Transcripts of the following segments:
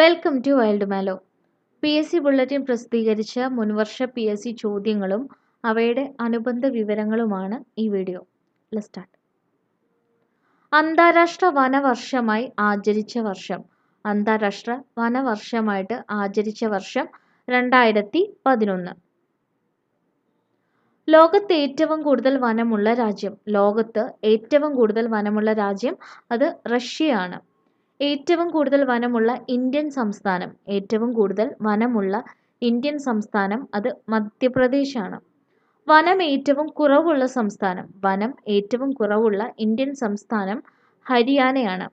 Welcome to wild mallow P S C bulletin പ്രസിദ്ധീകരിച്ച മുൻവർഷ P S C ചോദ്യങ്ങളും അവയുടെ അനുബന്ധ വിവരങ്ങളുമാണ് ഈ വീഡിയോ സ്റ്റാർട്ട് അന്താരാഷ്ട്ര വനവർഷമായി ആചരിച്ച വർഷം. അന്താരാഷ്ട്ര വനവർഷമായിട്ട് ആചരിച്ച വർഷം രണ്ടായിരത്തി പതിനൊന്ന് ലോകത്ത് ഏറ്റവും കൂടുതൽ വനമുള്ള രാജ്യം. ലോകത്ത് ഏറ്റവും കൂടുതൽ വനമുള്ള രാജ്യം അത് റഷ്യയാണ്. ഏറ്റവും കൂടുതൽ വനമുള്ള ഇന്ത്യൻ സംസ്ഥാനം. ഏറ്റവും കൂടുതൽ വനമുള്ള ഇന്ത്യൻ സംസ്ഥാനം അത് മധ്യപ്രദേശാണ്. വനം ഏറ്റവും കുറവുള്ള സംസ്ഥാനം. വനം ഏറ്റവും കുറവുള്ള ഇന്ത്യൻ സംസ്ഥാനം ഹരിയാനയാണ്.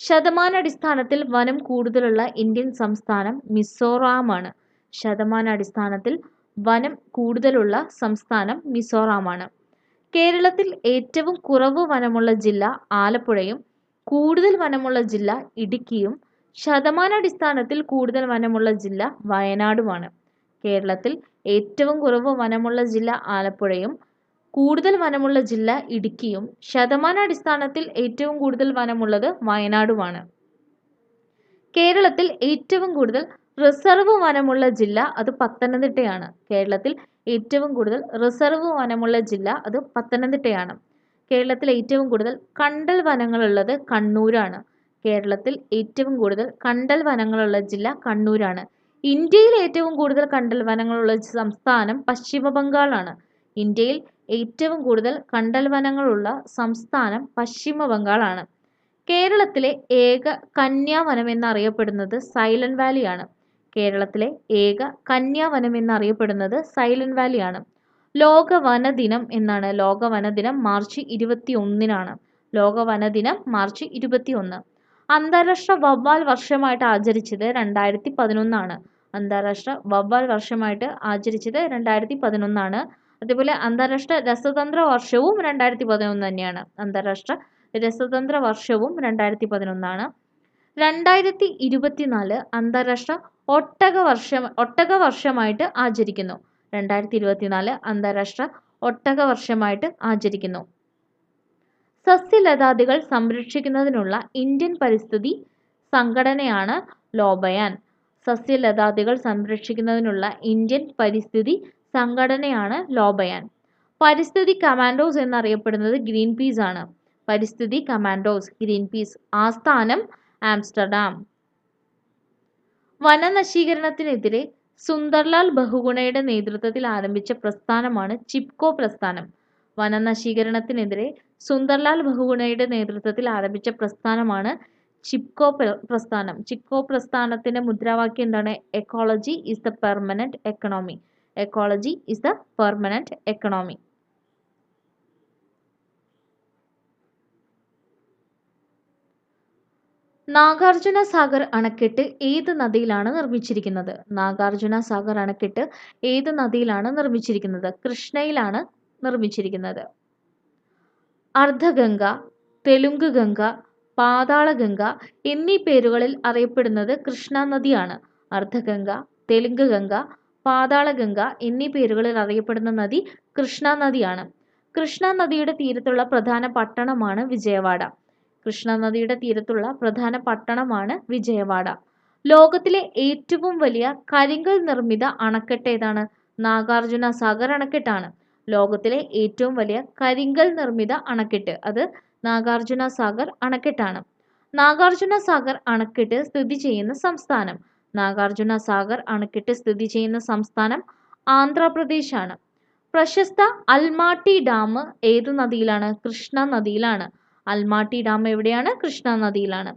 ശതമാനാടിസ്ഥാനത്തിൽ വനം കൂടുതലുള്ള ഇന്ത്യൻ സംസ്ഥാനം മിസോറാമാണ്. ശതമാനാടിസ്ഥാനത്തിൽ വനം കൂടുതലുള്ള സംസ്ഥാനം മിസോറാമാണ്. കേരളത്തിൽ ഏറ്റവും കുറവ് വനമുള്ള ജില്ല ആലപ്പുഴയും കൂടുതൽ വനമുള്ള ജില്ല ഇടുക്കിയും ശതമാനാടിസ്ഥാനത്തിൽ കൂടുതൽ വനമുള്ള ജില്ല വയനാടുമാണ്. കേരളത്തിൽ ഏറ്റവും കുറവ് വനമുള്ള ജില്ല ആലപ്പുഴയും കൂടുതൽ വനമുള്ള ജില്ല ഇടുക്കിയും ശതമാനാടിസ്ഥാനത്തിൽ ഏറ്റവും കൂടുതൽ വനമുള്ളത് വയനാടുമാണ്. കേരളത്തിൽ ഏറ്റവും കൂടുതൽ റിസർവ് വനമുള്ള ജില്ല അത് പത്തനംതിട്ടയാണ്. കേരളത്തിൽ ഏറ്റവും കൂടുതൽ റിസർവ് വനമുള്ള ജില്ല അത് പത്തനംതിട്ടയാണ്. കേരളത്തിൽ ഏറ്റവും കൂടുതൽ കണ്ടൽ വനങ്ങളുള്ളത് കണ്ണൂരാണ്. കേരളത്തിൽ ഏറ്റവും കൂടുതൽ കണ്ടൽ വനങ്ങളുള്ള ജില്ല കണ്ണൂരാണ്. ഇന്ത്യയിൽ ഏറ്റവും കൂടുതൽ കണ്ടൽ വനങ്ങളുള്ള സംസ്ഥാനം പശ്ചിമ ബംഗാളാണ് ഇന്ത്യയിൽ ഏറ്റവും കൂടുതൽ കണ്ടൽ വനങ്ങളുള്ള സംസ്ഥാനം പശ്ചിമ ബംഗാളാണ് കേരളത്തിലെ ഏക കന്യാവനം എന്നറിയപ്പെടുന്നത് സൈലന്റ് വാലിയാണ്. കേരളത്തിലെ ഏക കന്യാവനം എന്നറിയപ്പെടുന്നത് സൈലന്റ് വാലിയാണ്. ലോക വനദിനം എന്നാണ്. ലോക വനദിനം മാർച്ച് ഇരുപത്തി ഒന്നിനാണ് ലോക വനദിനം മാർച്ച് ഇരുപത്തി ഒന്ന് അന്താരാഷ്ട്ര വവ്വാൽ വർഷമായിട്ട് ആചരിച്ചത് രണ്ടായിരത്തി പതിനൊന്നാണ് അന്താരാഷ്ട്ര വവ്വാൽ വർഷമായിട്ട് ആചരിച്ചത് രണ്ടായിരത്തി പതിനൊന്നാണ് അതേപോലെ അന്താരാഷ്ട്ര രസതന്ത്ര വർഷവും രണ്ടായിരത്തി പതിനൊന്ന് തന്നെയാണ്. അന്താരാഷ്ട്ര രസതന്ത്ര വർഷവും രണ്ടായിരത്തി പതിനൊന്നാണ് രണ്ടായിരത്തി ഇരുപത്തിനാല് അന്താരാഷ്ട്ര ഒട്ടക വർഷം ഒട്ടക വർഷമായിട്ട് ആചരിക്കുന്നു. രണ്ടായിരത്തി ഇരുപത്തിനാല് അന്താരാഷ്ട്ര ഒട്ടക വർഷമായിട്ട് ആചരിക്കുന്നു. സസ്യലതാദികൾ സംരക്ഷിക്കുന്നതിനുള്ള ഇന്ത്യൻ പരിസ്ഥിതി സംഘടനയാണ് ലോബയാൻ. സസ്യലതാദികൾ സംരക്ഷിക്കുന്നതിനുള്ള ഇന്ത്യൻ പരിസ്ഥിതി സംഘടനയാണ് ലോബയാൻ. പരിസ്ഥിതി കമാൻഡോസ് എന്നറിയപ്പെടുന്നത് ഗ്രീൻ പീസ് ആണ്. പരിസ്ഥിതി കമാൻഡോസ് ഗ്രീൻ പീസ് ആസ്ഥാനം ആംസ്റ്റർഡാം. വനനശീകരണത്തിനെതിരെ സുന്ദർലാൽ ബഹുഗുണയുടെ നേതൃത്വത്തിൽ ആരംഭിച്ച പ്രസ്ഥാനമാണ് ചിപ്കോ പ്രസ്ഥാനം. വനനശീകരണത്തിനെതിരെ സുന്ദർലാൽ ബഹുഗുണയുടെ നേതൃത്വത്തിൽ ആരംഭിച്ച പ്രസ്ഥാനമാണ് ചിപ്കോ പ്രസ്ഥാനം. ചിപ്കോ പ്രസ്ഥാനത്തിന്റെ മുദ്രാവാക്യം എന്താണ്? Ecology is the permanent economy ecology is the permanent economy Nagarjuna Sagar അണക്കെട്ട് ഏത് നദിയിലാണ് നിർമ്മിച്ചിരിക്കുന്നത്? നാഗാർജുന സാഗർ അണക്കെട്ട് ഏത് നദിയിലാണ് നിർമ്മിച്ചിരിക്കുന്നത്? കൃഷ്ണയിലാണ് നിർമ്മിച്ചിരിക്കുന്നത്. അർദ്ധഗംഗ തെലുങ്ക് ഗംഗ പാതാളഗംഗ എന്നീ പേരുകളിൽ അറിയപ്പെടുന്നത് കൃഷ്ണ നദിയാണ്. അർദ്ധഗംഗ തെലുങ്ക് ഗംഗ പാതാളഗംഗ എന്നീ പേരുകളിൽ അറിയപ്പെടുന്ന നദി കൃഷ്ണ നദിയാണ്. കൃഷ്ണ നദിയുടെ തീരത്തുള്ള പ്രധാന പട്ടണമാണ് വിജയവാഡ. കൃഷ്ണ നദിയുടെ തീരത്തുള്ള പ്രധാന പട്ടണമാണ് വിജയവാഡ. ലോകത്തിലെ ഏറ്റവും വലിയ കരിങ്കൽ നിർമ്മിത അണക്കെട്ട് ഏതാണ്? നാഗാർജുന സാഗർ അണക്കെട്ടാണ്. ലോകത്തിലെ ഏറ്റവും വലിയ കരിങ്കൽ നിർമ്മിത അണക്കെട്ട് അത് നാഗാർജുന സാഗർ അണക്കെട്ടാണ്. നാഗാർജുന സാഗർ അണക്കെട്ട് സ്ഥിതി ചെയ്യുന്ന സംസ്ഥാനം. നാഗാർജുന സാഗർ അണക്കെട്ട് സ്ഥിതി ചെയ്യുന്ന സംസ്ഥാനം ആന്ധ്രാപ്രദേശാണ്. പ്രശസ്ത അൽമാട്ടി ഡാം ഏതു നദിയിലാണ്? കൃഷ്ണ നദിയിലാണ്. അൽമാട്ടി ഡാം എവിടെയാണ്? കൃഷ്ണ നദിയിലാണ്.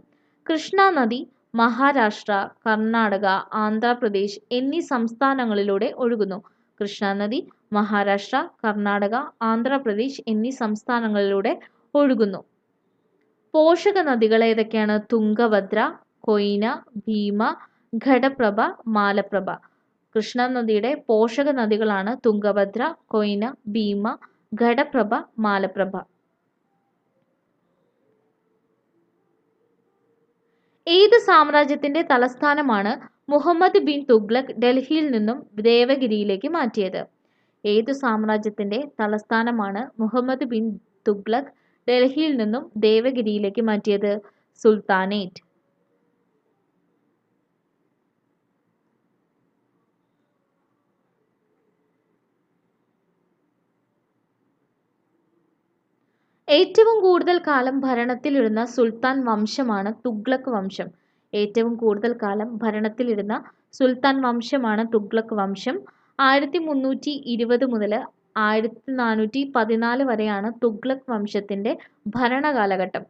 കൃഷ്ണ നദി മഹാരാഷ്ട്ര കർണാടക ആന്ധ്രാപ്രദേശ് എന്നീ സംസ്ഥാനങ്ങളിലൂടെ ഒഴുകുന്നു. കൃഷ്ണ നദി മഹാരാഷ്ട്ര കർണാടക ആന്ധ്രാപ്രദേശ് എന്നീ സംസ്ഥാനങ്ങളിലൂടെ ഒഴുകുന്നു. പോഷക നദികൾ ഏതൊക്കെയാണ്? തുംഗഭദ്ര കൊയ്ന ഭീമ ഘടപ്രഭ മാലപ്രഭ. കൃഷ്ണ നദിയുടെ പോഷക നദികളാണ് തുംഗഭദ്ര കൊയ്ന ഭീമ ഘടപ്രഭ മാലപ്രഭ. ഏത് സാമ്രാജ്യത്തിന്റെ തലസ്ഥാനമാണ് മുഹമ്മദ് ബിൻ തുഗ്ലക് ഡൽഹിയിൽ നിന്നും ദേവഗിരിയിലേക്ക് മാറ്റിയത്? ഏത് സാമ്രാജ്യത്തിന്റെ തലസ്ഥാനമാണ് മുഹമ്മദ് ബിൻ തുഗ്ലക് ഡൽഹിയിൽ നിന്നും ദേവഗിരിയിലേക്ക് മാറ്റിയത്? സുൽത്താനേറ്റ്. ഏറ്റവും കൂടുതൽ കാലം ഭരണത്തിലിരുന്ന സുൽത്താൻ വംശമാണ് തുഗ്ലക് വംശം. ഏറ്റവും കൂടുതൽ കാലം ഭരണത്തിലിരുന്ന സുൽത്താൻ വംശമാണ് തുഗ്ലക് വംശം. ആയിരത്തി മുന്നൂറ്റി ഇരുപത് മുതൽ ആയിരത്തി നാനൂറ്റി പതിനാല് വരെയാണ് തുഗ്ലക് വംശത്തിന്റെ ഭരണകാലഘട്ടം.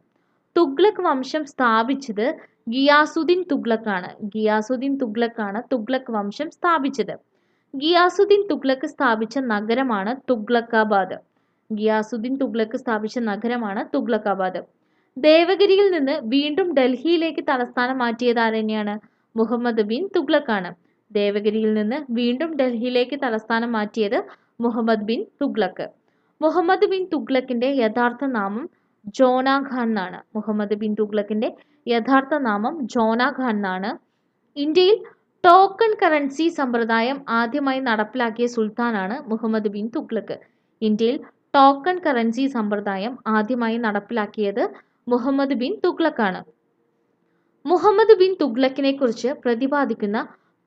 തുഗ്ലക് വംശം സ്ഥാപിച്ചത് ഗിയാസുദ്ദീൻ തുഗ്ലക് ആണ് ഗിയാസുദ്ദീൻ തുഗ്ലക് ആണ് തുഗ്ലക് വംശം സ്ഥാപിച്ചത്. ഗിയാസുദ്ദീൻ തുഗ്ലക് സ്ഥാപിച്ച നഗരമാണ് തുഗ്ലക്കാബാദ്. ഗിയാസുദ്ദീൻ തുഗ്ലക്ക് സ്ഥാപിച്ച നഗരമാണ് തുഗ്ലക്കാബാദ്. ദേവഗിരിയിൽ നിന്ന് വീണ്ടും ഡൽഹിയിലേക്ക് തലസ്ഥാനം മാറ്റിയത് ആരെയാണ് മുഹമ്മദ് ബിൻ തുഗ്ലക്കാണ്. ദേവഗിരിയിൽ നിന്ന് വീണ്ടും ഡൽഹിയിലേക്ക് തലസ്ഥാനം മാറ്റിയത് മുഹമ്മദ് ബിൻ തുഗ്ലക്ക്. മുഹമ്മദ് ബിൻ തുഗ്ലക്കിന്റെ യഥാർത്ഥ നാമം ജോനാ ഖാൻ എന്നാണ്. മുഹമ്മദ് ബിൻ തുഗ്ലക്കിന്റെ യഥാർത്ഥ നാമം ജോനാ ഖാൻ എന്നാണ്. ഇന്ത്യയിൽ ടോക്കൺ കറൻസി സമ്പ്രദായം ആദ്യമായി നടപ്പിലാക്കിയ സുൽത്താനാണ് മുഹമ്മദ് ബിൻ തുഗ്ലക്ക്. ഇന്ത്യയിൽ ടോക്കൺ കറൻസി സമ്പ്രദായം ആദ്യമായി നടപ്പിലാക്കിയത് മുഹമ്മദ് ബിൻ തുഗ്ലക്കാണ് മുഹമ്മദ് ബിൻ തുഗ്ലക്കിനെ കുറിച്ച് പ്രതിപാദിക്കുന്ന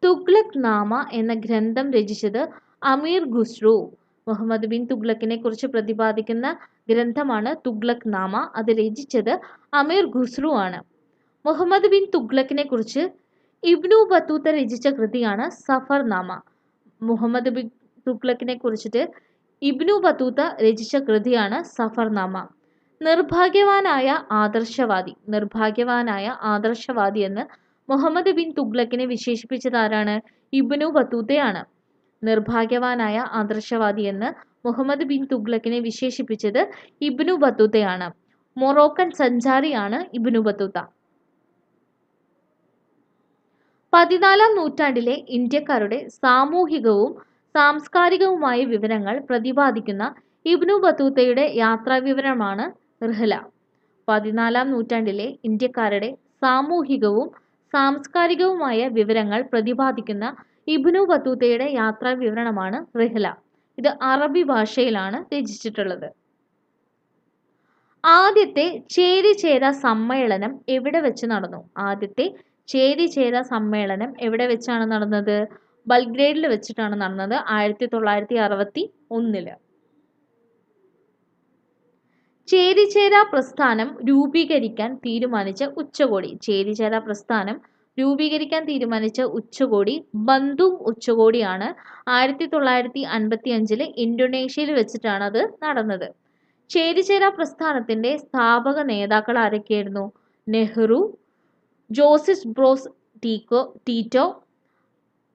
തുഗ്ലക് നാമ എന്ന ഗ്രന്ഥം രചിച്ചത് അമീർ ഖുസ്രു. മുഹമ്മദ് ബിൻ തുഗ്ലക്കിനെ കുറിച്ച് പ്രതിപാദിക്കുന്ന ഗ്രന്ഥമാണ് തുഗ്ലക് നാമ. അത് രചിച്ചത് അമീർ ഖുസ്രു ആണ്. മുഹമ്മദ് ബിൻ തുഗ്ലക്കിനെ കുറിച്ച് ഇബ്നു ബത്തൂത്ത രചിച്ച കൃതിയാണ് സഫർ നാമ മുഹമ്മദ് ബിൻ തുഗ്ലക്കിനെ കുറിച്ചിട്ട് ഇബ്നു ബത്തൂത്ത രചിച്ച കൃതിയാണ് സഫർനാമ. നിർഭാഗ്യവാനായ ആദർശവാദി. നിർഭാഗ്യവാനായ ആദർശവാദി എന്ന് മുഹമ്മദ് ബിൻ തുഗ്ലക്കിനെ വിശേഷിപ്പിച്ചത് ആരാണ്? ഇബ്നു ബത്തൂത്തയാണ്. നിർഭാഗ്യവാനായ ആദർശവാദി എന്ന് മുഹമ്മദ് ബിൻ തുഗ്ലക്കിനെ വിശേഷിപ്പിച്ചത് ഇബ്നു ബത്തൂത്തയാണ്. മൊറോക്കൻ സഞ്ചാരിയാണ് ഇബ്നു ബത്തൂത്ത. പതിനാലാം നൂറ്റാണ്ടിലെ ഇന്ത്യക്കാരുടെ സാമൂഹികവും സാംസ്കാരികവുമായ വിവരങ്ങൾ പ്രതിപാദിക്കുന്ന ഇബ്നു ബത്തൂത്തയുടെ യാത്രാവിവരണമാണ് റിഹ്ല. പതിനാലാം നൂറ്റാണ്ടിലെ ഇന്ത്യക്കാരുടെ സാമൂഹികവും സാംസ്കാരികവുമായ വിവരങ്ങൾ പ്രതിപാദിക്കുന്ന ഇബ്നു ബത്തൂത്തയുടെ യാത്രാവിവരണമാണ് റിഹ്ല. ഇത് അറബി ഭാഷയിലാണ് രചിച്ചിട്ടുള്ളത്. ആദ്യത്തെ ചേരി ചേര സമ്മേളനം എവിടെ വെച്ച് നടന്നു? ആദ്യത്തെ ചേരി ചേര സമ്മേളനം എവിടെ വെച്ചാണ് നടന്നത്? ബൽഗ്രേഡിൽ വെച്ചിട്ടാണ് നടന്നത് ആയിരത്തി തൊള്ളായിരത്തി അറുപത്തി ഒന്നിൽ ചേരിചേര പ്രസ്ഥാനം രൂപീകരിക്കാൻ തീരുമാനിച്ച ഉച്ചകോടി. ചേരിചേര പ്രസ്ഥാനം രൂപീകരിക്കാൻ തീരുമാനിച്ച ഉച്ചകോടി ബന്ധു ഉച്ചകോടിയാണ് ആയിരത്തി തൊള്ളായിരത്തി അൻപത്തി അഞ്ചിൽ ഇന്തോനേഷ്യയിൽ വെച്ചിട്ടാണ് അത് നടന്നത്. ചേരിചേര പ്രസ്ഥാനത്തിന്റെ സ്ഥാപക നേതാക്കൾ ആരൊക്കെയായിരുന്നു? Nehru Josip Broz ടീക്കോ Tito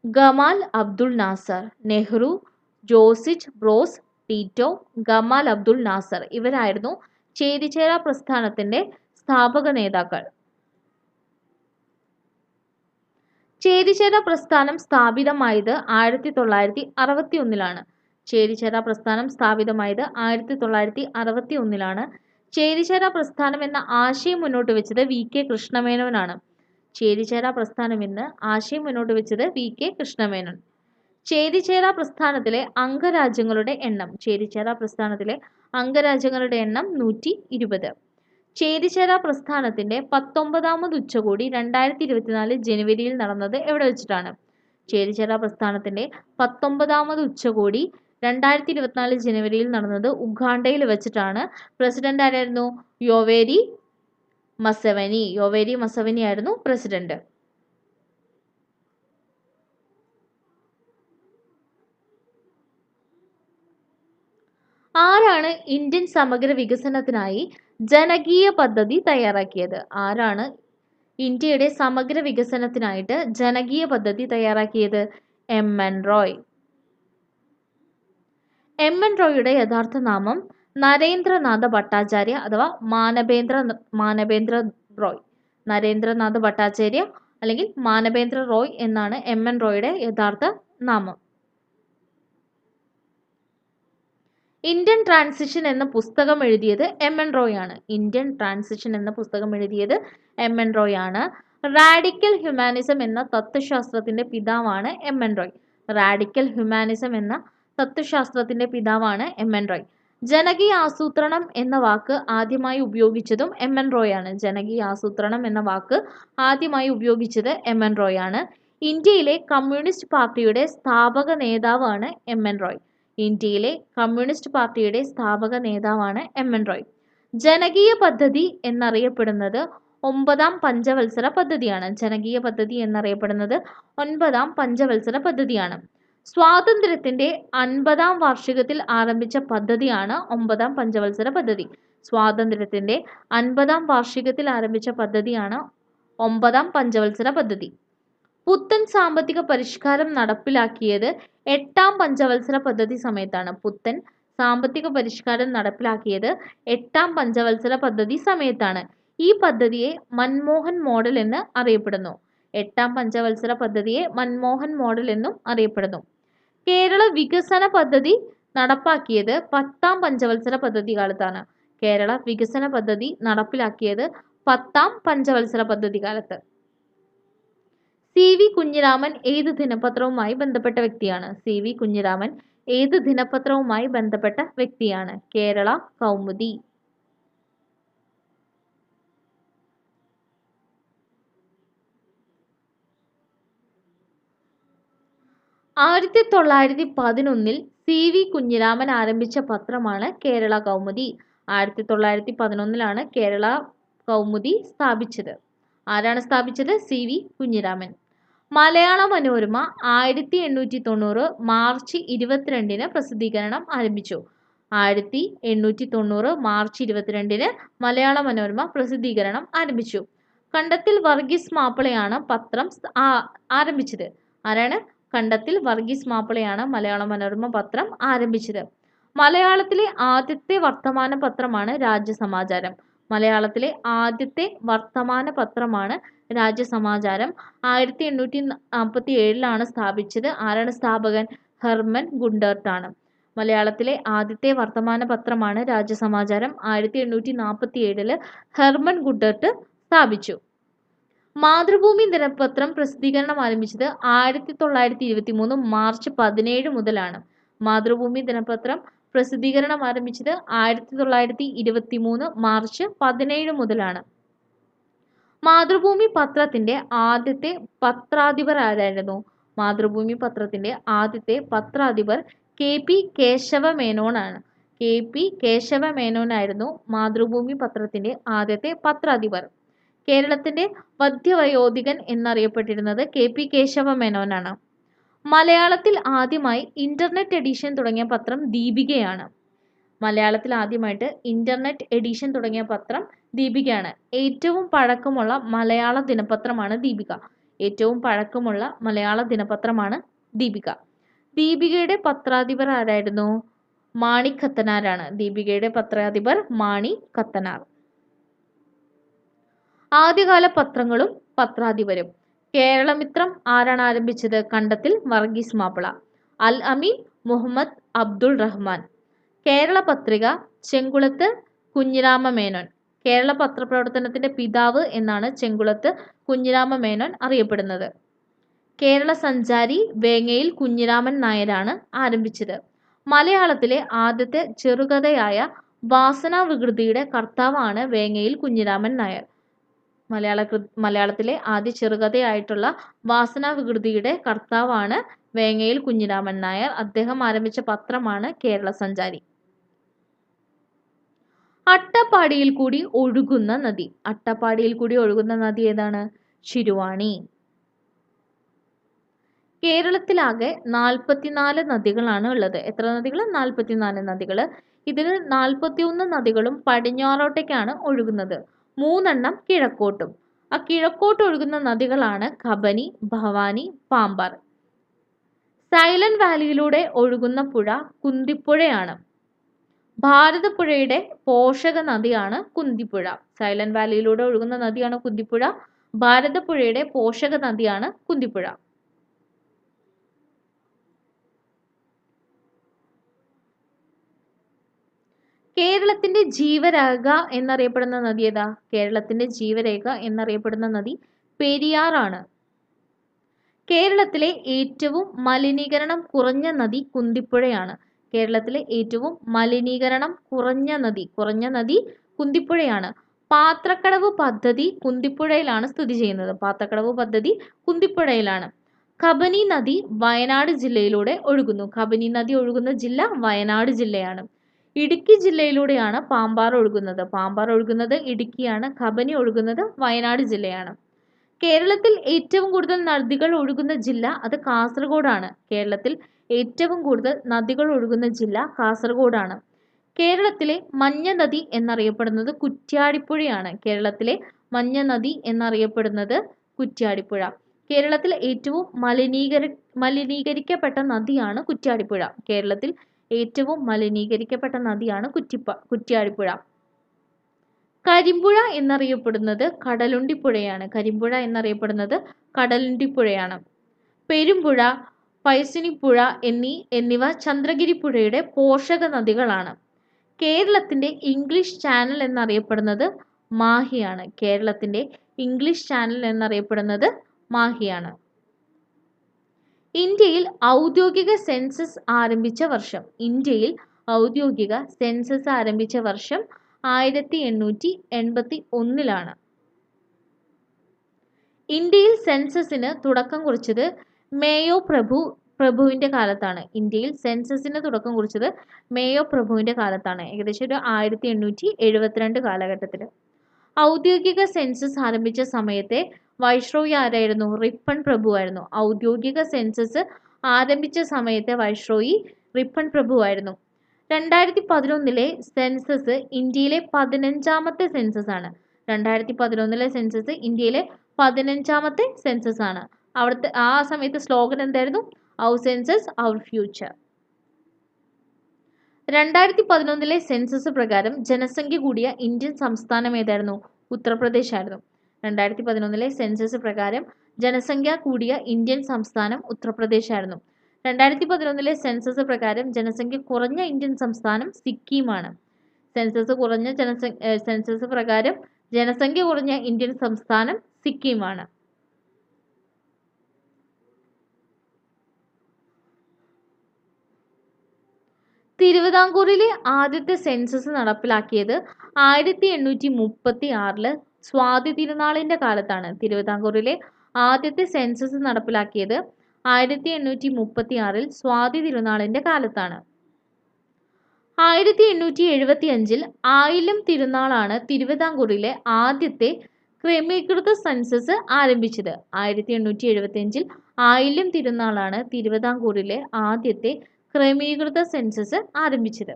Gamal Abdel Nasser Nehru Josip Broz Tito Gamal Abdel Nasser ഇവരായിരുന്നു ചേരിചേര പ്രസ്ഥാനത്തിന്റെ സ്ഥാപക നേതാക്കൾ. ചേരിചേര പ്രസ്ഥാനം സ്ഥാപിതമായത് ആയിരത്തി തൊള്ളായിരത്തി അറുപത്തി ഒന്നിലാണ് ചേരിചേര പ്രസ്ഥാനം സ്ഥാപിതമായത് ആയിരത്തി തൊള്ളായിരത്തി അറുപത്തി ഒന്നിലാണ് ചേരിചേര പ്രസ്ഥാനം എന്ന ആശയം മുന്നോട്ട് വെച്ചത് വി കെ കൃഷ്ണമേനോനാണ്. ചേരിചേര പ്രസ്ഥാനം എന്ന് ആശയം മുന്നോട്ട് വെച്ചത് വി കെ കൃഷ്ണമേനോൻ. ചേരിചേര പ്രസ്ഥാനത്തിലെ അംഗരാജ്യങ്ങളുടെ എണ്ണം. ചേരിചേര പ്രസ്ഥാനത്തിലെ അംഗരാജ്യങ്ങളുടെ എണ്ണം നൂറ്റി ഇരുപത്. ചേരിചേര പ്രസ്ഥാനത്തിന്റെ പത്തൊമ്പതാമത് ഉച്ചകോടി രണ്ടായിരത്തി ഇരുപത്തിനാല് ജനുവരിയിൽ നടന്നത് എവിടെ വെച്ചിട്ടാണ്? ചേരിചേര പ്രസ്ഥാനത്തിന്റെ പത്തൊമ്പതാമത് ഉച്ചകോടി രണ്ടായിരത്തി ഇരുപത്തിനാല് ജനുവരിയിൽ നടന്നത് ഉഗാണ്ടയിൽ വെച്ചിട്ടാണ്. പ്രസിഡന്റ് ആരായിരുന്നു? യോവേരി മസവനി യോവേരി മസവനി ആയിരുന്നു പ്രസിഡന്റ്. ആരാണ് ഇന്ത്യൻ സമഗ്ര വികസനത്തിനായി ജനകീയ പദ്ധതി തയ്യാറാക്കിയത്? ആരാണ് ഇന്ത്യയുടെ സമഗ്ര വികസനത്തിനായിട്ട് ജനകീയ പദ്ധതി തയ്യാറാക്കിയത്? M. N. Roy. M. N. റോയുടെ യഥാർത്ഥ നാമം നരേന്ദ്രനാഥ ഭട്ടാചാര്യ അഥവാ മാനവേന്ദ്ര മാനവേന്ദ്ര റോയ്. നരേന്ദ്രനാഥ് ഭട്ടാചാര്യ അല്ലെങ്കിൽ മാനവേന്ദ്ര റോയ് എന്നാണ് എം എൻ റോയുടെ യഥാർത്ഥ നാമം. ഇന്ത്യൻ ട്രാൻസിഷൻ എന്ന പുസ്തകം എഴുതിയത് എം എൻ റോയ് ആണ്. ഇന്ത്യൻ ട്രാൻസിഷൻ എന്ന പുസ്തകം എഴുതിയത് എം എൻ റോയ് ആണ്. റാഡിക്കൽ ഹ്യൂമാനിസം എന്ന തത്വശാസ്ത്രത്തിന്റെ പിതാവാണ് M N Roy. Radical humanism എന്ന തത്വശാസ്ത്രത്തിന്റെ പിതാവാണ് എം എൻ റോയ്. ജനകീയ ആസൂത്രണം എന്ന വാക്ക് ആദ്യമായി ഉപയോഗിച്ചതും എം എൻ റോയാണ് ജനകീയ ആസൂത്രണം എന്ന വാക്ക് ആദ്യമായി ഉപയോഗിച്ചത് എം എൻ റോയാണ് ഇന്ത്യയിലെ കമ്മ്യൂണിസ്റ്റ് പാർട്ടിയുടെ സ്ഥാപക നേതാവാണ് എം എൻ റോയ് ഇന്ത്യയിലെ കമ്മ്യൂണിസ്റ്റ് പാർട്ടിയുടെ സ്ഥാപക നേതാവാണ് എം എൻ റോയ് ജനകീയ പദ്ധതി എന്നറിയപ്പെടുന്നത് ഒമ്പതാം പഞ്ചവത്സര പദ്ധതിയാണ്. ജനകീയ പദ്ധതി എന്നറിയപ്പെടുന്നത് ഒൻപതാം പഞ്ചവത്സര പദ്ധതിയാണ്. സ്വാതന്ത്ര്യത്തിന്റെ അൻപതാം വാർഷികത്തിൽ ആരംഭിച്ച പദ്ധതിയാണ് ഒമ്പതാം പഞ്ചവത്സര പദ്ധതി. സ്വാതന്ത്ര്യത്തിന്റെ അൻപതാം വാർഷികത്തിൽ ആരംഭിച്ച പദ്ധതിയാണ് ഒമ്പതാം പഞ്ചവത്സര പദ്ധതി. പുത്തൻ സാമ്പത്തിക പരിഷ്കാരം നടപ്പിലാക്കിയത് എട്ടാം പഞ്ചവത്സര പദ്ധതി സമയത്താണ്. പുത്തൻ സാമ്പത്തിക പരിഷ്കാരം നടപ്പിലാക്കിയത് എട്ടാം പഞ്ചവത്സര പദ്ധതി സമയത്താണ്. ഈ പദ്ധതിയെ മൻമോഹൻ മോഡൽ എന്ന് അറിയപ്പെടുന്നു. എട്ടാം പഞ്ചവത്സര പദ്ധതിയെ മൻമോഹൻ മോഡൽ എന്നും അറിയപ്പെടുന്നു. കേരള വികസന പദ്ധതി നടപ്പാക്കിയത് പത്താം പഞ്ചവത്സര പദ്ധതി കാലത്താണ്. കേരള വികസന പദ്ധതി നടപ്പിലാക്കിയത് പത്താം പഞ്ചവത്സര പദ്ധതി കാലത്ത്. സി വി കുഞ്ഞിരാമൻ ഏത് ദിനപത്രവുമായി ബന്ധപ്പെട്ട വ്യക്തിയാണ്? സി വി കുഞ്ഞിരാമൻ ഏത് ദിനപത്രവുമായി ബന്ധപ്പെട്ട വ്യക്തിയാണ്? കേരള കൗമുദി. ആയിരത്തി തൊള്ളായിരത്തി പതിനൊന്നിൽ സി വി കുഞ്ഞിരാമൻ ആരംഭിച്ച പത്രമാണ് കേരള കൗമുദി. ആയിരത്തി തൊള്ളായിരത്തി പതിനൊന്നിലാണ് കേരള കൗമുദി സ്ഥാപിച്ചത്. ആരാണ് സ്ഥാപിച്ചത്? സി വി കുഞ്ഞിരാമൻ. മലയാള മനോരമ ആയിരത്തി എണ്ണൂറ്റി തൊണ്ണൂറ് മാർച്ച് ഇരുപത്തിരണ്ടിന് പ്രസിദ്ധീകരണം ആരംഭിച്ചു. ആയിരത്തി എണ്ണൂറ്റി തൊണ്ണൂറ് മാർച്ച് ഇരുപത്തിരണ്ടിന് മലയാള മനോരമ പ്രസിദ്ധീകരണം ആരംഭിച്ചു. കണ്ടത്തിൽ വർഗീസ് മാപ്പിളയാണ് പത്രം ആരംഭിച്ചത്. ആരാണ്? കണ്ടത്തിൽ വർഗീസ് മാപ്പിളയാണ് മലയാള മനോരമ പത്രം ആരംഭിച്ചത്. മലയാളത്തിലെ ആദ്യത്തെ വർത്തമാന പത്രമാണ് രാജ്യസമാചാരം. മലയാളത്തിലെ ആദ്യത്തെ വർത്തമാന പത്രമാണ് രാജ്യസമാചാരം. ആയിരത്തി എണ്ണൂറ്റി നാൽപ്പത്തി ഏഴിലാണ് സ്ഥാപിച്ചത്. ആരാണ് സ്ഥാപകൻ? ഹെർമൻ ഗുണ്ടർട്ടാണ്. മലയാളത്തിലെ ആദ്യത്തെ വർത്തമാന പത്രമാണ് രാജ്യസമാചാരം. ആയിരത്തി എണ്ണൂറ്റി നാൽപ്പത്തി ഏഴിൽ ഹെർമൻ ഗുണ്ടർട്ട് സ്ഥാപിച്ചു. മാതൃഭൂമി ദിനപത്രം പ്രസിദ്ധീകരണം ആരംഭിച്ചത് ആയിരത്തി തൊള്ളായിരത്തി ഇരുപത്തി മൂന്ന് മാർച്ച് പതിനേഴ് മുതലാണ്. മാതൃഭൂമി ദിനപത്രം പ്രസിദ്ധീകരണം ആരംഭിച്ചത് ആയിരത്തി തൊള്ളായിരത്തി ഇരുപത്തി മൂന്ന് മാർച്ച് പതിനേഴ് മുതലാണ്. മാതൃഭൂമി പത്രത്തിന്റെ ആദ്യത്തെ പത്രാധിപർ ആരായിരുന്നു? മാതൃഭൂമി പത്രത്തിന്റെ ആദ്യത്തെ പത്രാധിപർ കെ പി കേശവ മേനോനാണ് കെ പി കേശവ മേനോനായിരുന്നു മാതൃഭൂമി പത്രത്തിന്റെ ആദ്യത്തെ പത്രാധിപർ. കേരളത്തിന്റെ വധ്യവയോധികൻ എന്നറിയപ്പെട്ടിരുന്നത് കെ പി കേശവ മേനോനാണ്. മലയാളത്തിൽ ആദ്യമായി ഇന്റർനെറ്റ് എഡിഷൻ തുടങ്ങിയ പത്രം ദീപികയാണ്. മലയാളത്തിൽ ആദ്യമായിട്ട് ഇന്റർനെറ്റ് എഡിഷൻ തുടങ്ങിയ പത്രം ദീപികയാണ്. ഏറ്റവും പഴക്കമുള്ള മലയാള ദിനപത്രമാണ് ദീപിക. ഏറ്റവും പഴക്കമുള്ള മലയാള ദിനപത്രമാണ് ദീപിക. ദീപികയുടെ പത്രാധിപർ ആരായിരുന്നു? മാണി കത്തനാരാണ്. ദീപികയുടെ പത്രാധിപർ മാണി കത്തനാർ. ആദ്യകാല പത്രങ്ങളും പത്രാധിപരും. കേരളമിത്രം ആരാണ് ആരംഭിച്ചത്? കണ്ടത്തിൽ വർഗീസ് മാപ്പിള. അൽ അമീൻ മുഹമ്മദ് അബ്ദുൾ റഹ്മാൻ. കേരള പത്രിക ചെങ്കുളത്ത് കുഞ്ഞിരാമ മേനോൻ. കേരള പത്രപ്രവർത്തനത്തിന്റെ പിതാവ് എന്നാണ് ചെങ്കുളത്ത് കുഞ്ഞിരാമ മേനോൻ അറിയപ്പെടുന്നത്. കേരള സഞ്ചാരി വേങ്ങയിൽ കുഞ്ഞിരാമൻ നായരാണ് ആരംഭിച്ചത്. മലയാളത്തിലെ ആദ്യത്തെ ചെറുകഥയായ വാസന വികൃതിയുടെ കർത്താവാണ് വേങ്ങയിൽ കുഞ്ഞിരാമൻ നായർ. മലയാള മലയാളത്തിലെ ആദ്യ ചെറുകഥയായിട്ടുള്ള വാസന വികൃതിയുടെ കർത്താവാണ് വേങ്ങയിൽ കുഞ്ഞിരാമൻ നായർ. അദ്ദേഹം ആരംഭിച്ച പത്രമാണ് കേരള സഞ്ചാരി. അട്ടപ്പാടിയിൽ കൂടി ഒഴുകുന്ന നദി. അട്ടപ്പാടിയിൽ കൂടി ഒഴുകുന്ന നദി ഏതാണ്? ശിരുവാണി. കേരളത്തിലാകെ നാൽപ്പത്തിനാല് നദികളാണ് ഉള്ളത്. എത്ര നദികൾ? നാൽപ്പത്തിനാല് നദികൾ ഇതിൽ നാൽപ്പത്തിയൊന്ന് നദികളും പടിഞ്ഞാറോട്ടേക്കാണ് ഒഴുകുന്നത്. മൂന്നെണ്ണം കിഴക്കോട്ടും. ആ കിഴക്കോട്ട് ഒഴുകുന്ന നദികളാണ് കബനി ഭവാനി പാമ്പാർ സൈലന്റ് വാലിയിലൂടെ ഒഴുകുന്ന പുഴ കുന്തിപ്പുഴയാണ്. ഭാരതപ്പുഴയുടെ പോഷക നദിയാണ് കുന്തിപ്പുഴ. സൈലന്റ് വാലിയിലൂടെ ഒഴുകുന്ന നദിയാണ് കുന്തിപ്പുഴ. ഭാരതപ്പുഴയുടെ പോഷക നദിയാണ് കുന്തിപ്പുഴ. കേരളത്തിന്റെ ജീവരേഖ എന്നറിയപ്പെടുന്ന നദി ഏതാ? കേരളത്തിന്റെ ജീവരേഖ എന്നറിയപ്പെടുന്ന നദി പെരിയാറാണ്. കേരളത്തിലെ ഏറ്റവും മലിനീകരണം കുറഞ്ഞ നദി കുന്തിപ്പുഴയാണ്. കേരളത്തിലെ ഏറ്റവും മലിനീകരണം കുറഞ്ഞ നദി കുറഞ്ഞ നദി കുന്തിപ്പുഴയാണ്. പാത്രക്കടവ് പദ്ധതി കുന്തിപ്പുഴയിലാണ് സ്ഥിതി ചെയ്യുന്നത്. പാത്രക്കടവ് പദ്ധതി കുന്തിപ്പുഴയിലാണ്. കബനി നദി വയനാട് ജില്ലയിലൂടെ ഒഴുകുന്നു. കബനി നദി ഒഴുകുന്ന ജില്ല വയനാട് ജില്ലയാണ്. ഇടുക്കി ജില്ലയിലൂടെയാണ് പാമ്പാർ ഒഴുകുന്നത്. പാമ്പാർ ഒഴുകുന്നത് ഇടുക്കിയാണ് കബനി ഒഴുകുന്നത് വയനാട് ജില്ലയാണ്. കേരളത്തിൽ ഏറ്റവും കൂടുതൽ നദികൾ ഒഴുകുന്ന ജില്ല അത് കാസർഗോഡാണ്. കേരളത്തിൽ ഏറ്റവും കൂടുതൽ നദികൾ ഒഴുകുന്ന ജില്ല കാസർഗോഡാണ്. കേരളത്തിലെ മഞ്ഞ നദി എന്നറിയപ്പെടുന്നത് കുറ്റ്യാടിപ്പുഴയാണ്. കേരളത്തിലെ മഞ്ഞ നദി എന്നറിയപ്പെടുന്നത് കുറ്റ്യാടിപ്പുഴ. കേരളത്തിൽ ഏറ്റവും മലിനീകര മലിനീകരിക്കപ്പെട്ട നദിയാണ് കുറ്റ്യാടിപ്പുഴ. കേരളത്തിൽ ഏറ്റവും മലിനീകരിക്കപ്പെട്ട നദിയാണ് കുറ്റിപ്പ കുറ്റ്യാടിപ്പുഴ. കരിമ്പുഴ എന്നറിയപ്പെടുന്നത് കടലുണ്ടിപ്പുഴയാണ്. കരിമ്പുഴ എന്നറിയപ്പെടുന്നത് കടലുണ്ടിപ്പുഴയാണ്. പെരുമ്പുഴ പൈസിനിപ്പുഴ എന്നീ എന്നിവ ചന്ദ്രഗിരിപ്പുഴയുടെ പോഷക നദികളാണ്. കേരളത്തിന്റെ ഇംഗ്ലീഷ് ചാനൽ എന്നറിയപ്പെടുന്നത് മാഹിയാണ്. കേരളത്തിന്റെ ഇംഗ്ലീഷ് ചാനൽ എന്നറിയപ്പെടുന്നത് മാഹിയാണ്. ഇന്ത്യയിൽ ഔദ്യോഗിക സെൻസസ് ആരംഭിച്ച വർഷം. ഇന്ത്യയിൽ ഔദ്യോഗിക സെൻസസ് ആരംഭിച്ച വർഷം ആയിരത്തി എണ്ണൂറ്റി എൺപത്തി ഒന്നിലാണ് ഇന്ത്യയിൽ സെൻസസിന് തുടക്കം കുറിച്ചത് മേയോ പ്രഭു പ്രഭുവിന്റെ കാലത്താണ്. ഇന്ത്യയിൽ സെൻസസിന് തുടക്കം കുറിച്ചത് മേയോ പ്രഭുവിന്റെ കാലത്താണ്. ഏകദേശം ഒരു ആയിരത്തി എണ്ണൂറ്റി എഴുപത്തിരണ്ട് കാലഘട്ടത്തിൽ ഔദ്യോഗിക സെൻസസ് ആരംഭിച്ച സമയത്തെ വൈഷ്രോയി ആരായിരുന്നു? റിപ്പൺ പ്രഭു ആയിരുന്നു ഔദ്യോഗിക സെൻസസ് ആരംഭിച്ച സമയത്തെ വൈഷ്രോയി റിപ്പൺ പ്രഭു ആയിരുന്നു രണ്ടായിരത്തി പതിനൊന്നിലെ സെൻസസ് ഇന്ത്യയിലെ പതിനഞ്ചാമത്തെ സെൻസസ് ആണ്. രണ്ടായിരത്തി പതിനൊന്നിലെ സെൻസസ് ഇന്ത്യയിലെ പതിനഞ്ചാമത്തെ സെൻസസ് ആണ്. അവിടുത്തെ ആ സമയത്ത് സ്ലോഗൻ എന്തായിരുന്നു? ഔ സെൻസസ് ഔർ ഫ്യൂച്ചർ. രണ്ടായിരത്തി പതിനൊന്നിലെ സെൻസസ് പ്രകാരം ജനസംഖ്യ കൂടിയ ഇന്ത്യൻ സംസ്ഥാനം ഏതായിരുന്നു? ഉത്തർപ്രദേശ് ആയിരുന്നു രണ്ടായിരത്തി പതിനൊന്നിലെ സെൻസസ് പ്രകാരം ജനസംഖ്യ കൂടിയ ഇന്ത്യൻ സംസ്ഥാനം ഉത്തർപ്രദേശ് ആയിരുന്നു രണ്ടായിരത്തി പതിനൊന്നിലെ സെൻസസ് പ്രകാരം ജനസംഖ്യ കുറഞ്ഞ ഇന്ത്യൻ സംസ്ഥാനം സിക്കിമാണ്. സെൻസസ് കുറഞ്ഞ ജനസംഖ്യ സെൻസസ് പ്രകാരം ജനസംഖ്യ കുറഞ്ഞ ഇന്ത്യൻ സംസ്ഥാനം സിക്കിമാണ്. തിരുവിതാംകൂറിലെ ആദ്യത്തെ സെൻസസ് നടപ്പിലാക്കിയത് ആയിരത്തി എണ്ണൂറ്റി മുപ്പത്തി ആറിൽ സ്വാതി തിരുനാളിന്റെ കാലത്താണ്. തിരുവിതാംകൂറിലെ ആദ്യത്തെ സെൻസസ് നടപ്പിലാക്കിയത് ആയിരത്തി എണ്ണൂറ്റി മുപ്പത്തി ആറിൽ സ്വാതി തിരുനാളിന്റെ കാലത്താണ്. ആയിരത്തി എണ്ണൂറ്റി എഴുപത്തി അഞ്ചിൽ ആയില്യം തിരുനാളാണ് തിരുവിതാംകൂറിലെ ആദ്യത്തെ ക്രമീകൃത സെൻസസ് ആരംഭിച്ചത്. ആയിരത്തി എണ്ണൂറ്റി എഴുപത്തി അഞ്ചിൽ ആയില്യം തിരുനാളാണ് തിരുവിതാംകൂറിലെ ആദ്യത്തെ ക്രമീകൃത സെൻസസ് ആരംഭിച്ചത്.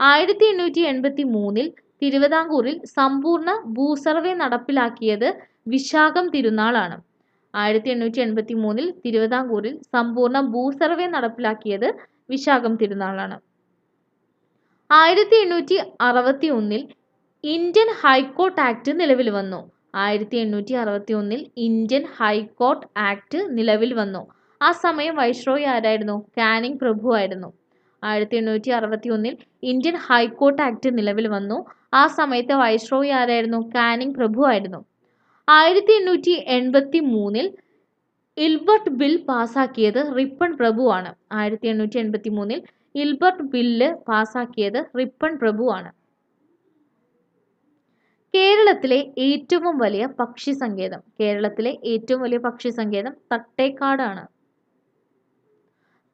ആയിരത്തി എണ്ണൂറ്റി എൺപത്തി മൂന്നിൽ തിരുവിതാംകൂറിൽ സമ്പൂർണ ഭൂസർവേ നടപ്പിലാക്കിയത് വിശാഖം തിരുനാളാണ്. ആയിരത്തി എണ്ണൂറ്റി എൺപത്തി മൂന്നിൽ തിരുവിതാംകൂറിൽ സമ്പൂർണ ഭൂസർവേ നടപ്പിലാക്കിയത് വിശാഖം തിരുനാളാണ്. ആയിരത്തി എണ്ണൂറ്റി അറുപത്തി ഒന്നിൽ ഇന്ത്യൻ ഹൈക്കോർട്ട് ആക്ട് നിലവിൽ വന്നു. ആയിരത്തി എണ്ണൂറ്റി അറുപത്തി ഒന്നിൽ ഇന്ത്യൻ ഹൈക്കോർട്ട് ആക്ട് നിലവിൽ വന്നു. ആ സമയം വൈസ്രോയി ആരായിരുന്നു? കാനിങ് പ്രഭു ആയിരുന്നു. ആയിരത്തി എണ്ണൂറ്റി അറുപത്തി ഒന്നിൽ ഇന്ത്യൻ ഹൈക്കോർട്ട് ആക്ട് നിലവിൽ വന്നു. ആ സമയത്ത് വൈസ്രോയി ആരായിരുന്നു? കാനിങ് പ്രഭു ആയിരുന്നു. ആയിരത്തി എണ്ണൂറ്റി എൺപത്തി മൂന്നിൽ ഇൽബർട്ട് ബിൽ പാസാക്കിയത് റിപ്പൺ പ്രഭു ആണ്. ആയിരത്തി എണ്ണൂറ്റി എൺപത്തി മൂന്നിൽ ഇൽബർട്ട് ബില്ല് പാസാക്കിയത് റിപ്പൺ പ്രഭു ആണ്. കേരളത്തിലെ ഏറ്റവും വലിയ പക്ഷി സങ്കേതം. കേരളത്തിലെ ഏറ്റവും വലിയ പക്ഷി സങ്കേതം തട്ടേക്കാടാണ്.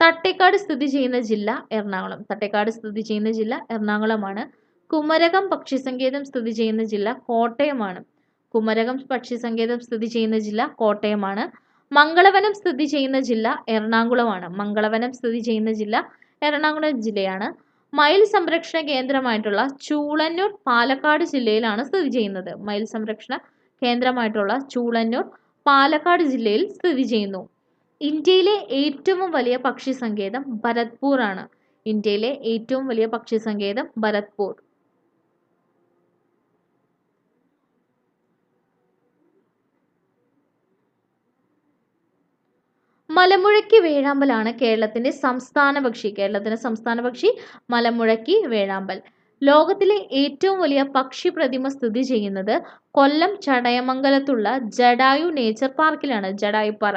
തട്ടേക്കാട് സ്ഥിതി ചെയ്യുന്ന ജില്ല എറണാകുളം. തട്ടേക്കാട് സ്ഥിതി ചെയ്യുന്ന ജില്ല എറണാകുളമാണ്. കുമരകം പക്ഷി സങ്കേതം സ്ഥിതി ചെയ്യുന്ന ജില്ല കോട്ടയമാണ്. കുമരകം പക്ഷി സങ്കേതം സ്ഥിതി ചെയ്യുന്ന ജില്ല കോട്ടയമാണ്. മംഗളവനം സ്ഥിതി ചെയ്യുന്ന ജില്ല എറണാകുളമാണ്. മംഗളവനം സ്ഥിതി ചെയ്യുന്ന ജില്ല എറണാകുളം ജില്ലയാണ്. മയിൽ സംരക്ഷണ കേന്ദ്രമായിട്ടുള്ള ചൂളന്നൂർ പാലക്കാട് ജില്ലയിലാണ് സ്ഥിതി ചെയ്യുന്നത്. മയിൽ സംരക്ഷണ കേന്ദ്രമായിട്ടുള്ള ചൂളന്നൂർ പാലക്കാട് ജില്ലയിൽ സ്ഥിതി ചെയ്യുന്നു. ഇന്ത്യയിലെ ഏറ്റവും വലിയ പക്ഷി സങ്കേതം ഭരത്പൂർ ആണ് ഇന്ത്യയിലെ ഏറ്റവും വലിയ പക്ഷി സങ്കേതം ഭരത്പൂർ. മലമുഴക്കി വേഴാമ്പലാണ് കേരളത്തിന്റെ സംസ്ഥാന പക്ഷി. കേരളത്തിന്റെ സംസ്ഥാന പക്ഷി മലമുഴക്കി വേഴാമ്പൽ. ലോകത്തിലെ ഏറ്റവും വലിയ പക്ഷി പ്രതിമ സ്ഥിതി ചെയ്യുന്നത് കൊല്ലം ചടയമംഗലത്തുള്ള ജഡായു നേച്ചർ പാർക്കിലാണ്. ജഡായുപ്പാറ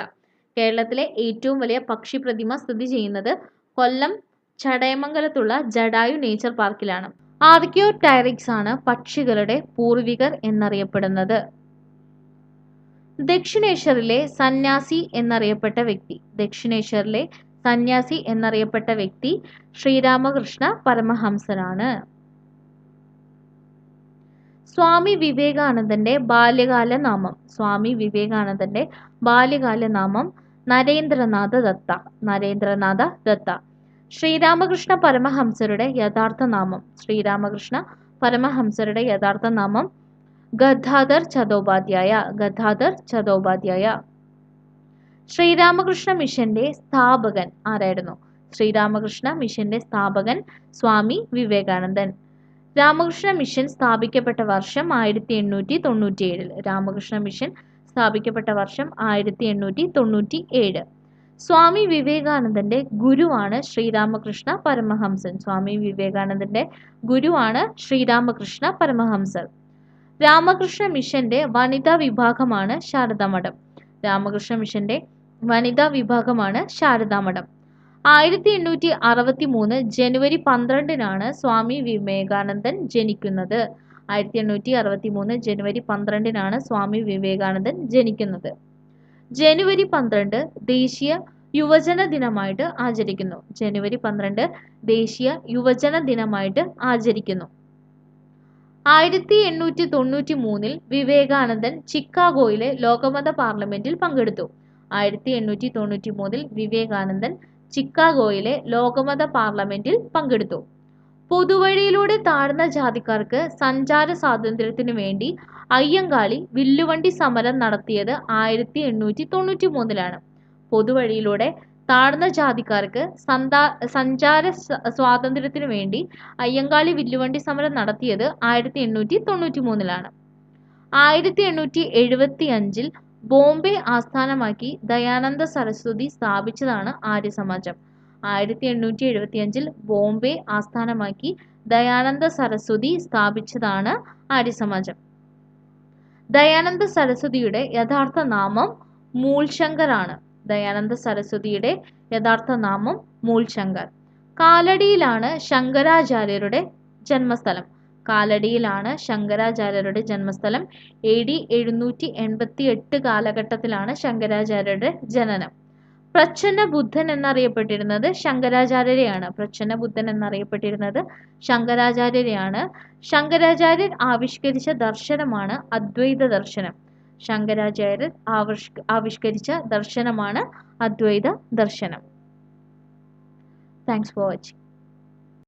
കേരളത്തിലെ ഏറ്റവും വലിയ പക്ഷി പ്രതിമ സ്ഥിതി ചെയ്യുന്നത് കൊല്ലം ചടയമംഗലത്തുള്ള ജഡായു നേച്ചർ പാർക്കിലാണ്. ആർക്കിയോടൈറിക്സ് ആണ് പക്ഷികളുടെ പൂർവികർ എന്നറിയപ്പെടുന്നത്. ദക്ഷിണേശ്വറിലെ സന്യാസി എന്നറിയപ്പെട്ട വ്യക്തി. ദക്ഷിണേശ്വറിലെ സന്യാസി എന്നറിയപ്പെട്ട വ്യക്തി ശ്രീരാമകൃഷ്ണ പരമഹംസനാണ്. സ്വാമി വിവേകാനന്ദന്റെ ബാല്യകാല നാമം സ്വാമി വിവേകാനന്ദന്റെ ബാല്യകാല നാമം നരേന്ദ്രനാഥ ദത്ത നരേന്ദ്രനാഥ ദത്ത. ശ്രീരാമകൃഷ്ണ പരമഹംസരുടെ യഥാർത്ഥ നാമം ശ്രീരാമകൃഷ്ണ പരമഹംസരുടെ യഥാർത്ഥ നാമം ഗദാധർ ചതോപാധ്യായ ഗദാധർ ചതോപാധ്യായ. ശ്രീരാമകൃഷ്ണ മിഷന്റെ സ്ഥാപകൻ ആരായിരുന്നു? ശ്രീരാമകൃഷ്ണ മിഷന്റെ സ്ഥാപകൻ സ്വാമി വിവേകാനന്ദൻ. രാമകൃഷ്ണ മിഷൻ സ്ഥാപിക്കപ്പെട്ട വർഷം ആയിരത്തി എണ്ണൂറ്റി തൊണ്ണൂറ്റി ഏഴിൽ രാമകൃഷ്ണ മിഷൻ സ്ഥാപിക്കപ്പെട്ട വർഷം ആയിരത്തി എണ്ണൂറ്റി തൊണ്ണൂറ്റി ഏഴ് സ്വാമി വിവേകാനന്ദന്റെ ഗുരുവാണ് ശ്രീരാമകൃഷ്ണ പരമഹംസൻ. സ്വാമി വിവേകാനന്ദന്റെ ഗുരുവാണ് ശ്രീരാമകൃഷ്ണ പരമഹംസർ രാമകൃഷ്ണ മിഷന്റെ വനിതാ വിഭാഗമാണ് ശാരദാമഠം. രാമകൃഷ്ണ മിഷന്റെ വനിതാ വിഭാഗമാണ് ശാരദാമഠം. ആയിരത്തി എണ്ണൂറ്റി അറുപത്തി മൂന്ന് ജനുവരി പന്ത്രണ്ടിനാണ് സ്വാമി വിവേകാനന്ദൻ ജനിക്കുന്നത്. ആയിരത്തി എണ്ണൂറ്റി അറുപത്തി മൂന്ന് ജനുവരി പന്ത്രണ്ടിനാണ് സ്വാമി വിവേകാനന്ദൻ ജനിക്കുന്നത്. ജനുവരി പന്ത്രണ്ട് ദേശീയ യുവജന ദിനമായിട്ട് ആചരിക്കുന്നു. ജനുവരി പന്ത്രണ്ട് ദേശീയ യുവജന ദിനമായിട്ട് ആചരിക്കുന്നു. ആയിരത്തി എണ്ണൂറ്റി തൊണ്ണൂറ്റി മൂന്നിൽ വിവേകാനന്ദൻ ചിക്കാഗോയിലെ ലോകമത പാർലമെന്റിൽ പങ്കെടുത്തു. ആയിരത്തി എണ്ണൂറ്റി തൊണ്ണൂറ്റി മൂന്നിൽ വിവേകാനന്ദൻ ചിക്കാഗോയിലെ ലോകമത പാർലമെന്റിൽ പങ്കെടുത്തു. പൊതുവഴിയിലൂടെ താഴ്ന്ന ജാതിക്കാർക്ക് സഞ്ചാര സ്വാതന്ത്ര്യത്തിനു വേണ്ടി അയ്യങ്കാളി വില്ലുവണ്ടി സമരം നടത്തിയത് ആയിരത്തി എണ്ണൂറ്റി തൊണ്ണൂറ്റി മൂന്നിലാണ്. പൊതുവഴിയിലൂടെ താഴ്ന്ന ജാതിക്കാർക്ക് സന്താ സഞ്ചാര സ്വാതന്ത്ര്യത്തിന് വേണ്ടി അയ്യങ്കാളി വില്ലുവണ്ടി സമരം നടത്തിയത് ആയിരത്തി എണ്ണൂറ്റി തൊണ്ണൂറ്റി മൂന്നിലാണ്. ആയിരത്തി എണ്ണൂറ്റി എഴുപത്തി അഞ്ചിൽ ബോംബെ ആസ്ഥാനമാക്കി ദയാനന്ദ സരസ്വതി സ്ഥാപിച്ചതാണ് ആര്യസമാജം. ആയിരത്തി എണ്ണൂറ്റി എഴുപത്തി അഞ്ചിൽ ബോംബെ ആസ്ഥാനമാക്കി ദയാനന്ദ സരസ്വതി സ്ഥാപിച്ചതാണ് ആര്യസമാജം. ദയാനന്ദ സരസ്വതിയുടെ യഥാർത്ഥ നാമം മൂൾശങ്കറാണ് ദയാനന്ദ സരസ്വതിയുടെ യഥാർത്ഥ നാമം മൂൾശങ്കർ കാലടിയിലാണ് ശങ്കരാചാര്യരുടെ ജന്മസ്ഥലം. കാലടിയിലാണ് ശങ്കരാചാര്യരുടെ ജന്മസ്ഥലം. എ ഡി എഴുന്നൂറ്റി എൺപത്തി എട്ട് കാലഘട്ടത്തിലാണ് ശങ്കരാചാര്യരുടെ ജനനം. പ്രച്ഛന്ന ബുദ്ധൻ എന്നറിയപ്പെട്ടിരുന്നത് ശങ്കരാചാര്യരെയാണ്. പ്രച്ഛന്ന ബുദ്ധൻ എന്നറിയപ്പെട്ടിരുന്നത് ശങ്കരാചാര്യരെയാണ്. ശങ്കരാചാര്യർ ആവിഷ്കരിച്ച ദർശനമാണ് അദ്വൈത ദർശനം. ശങ്കരാചാര്യർ ആവിഷ്ക ആവിഷ്കരിച്ച ദർശനമാണ് അദ്വൈത ദർശനം. Thanks for watching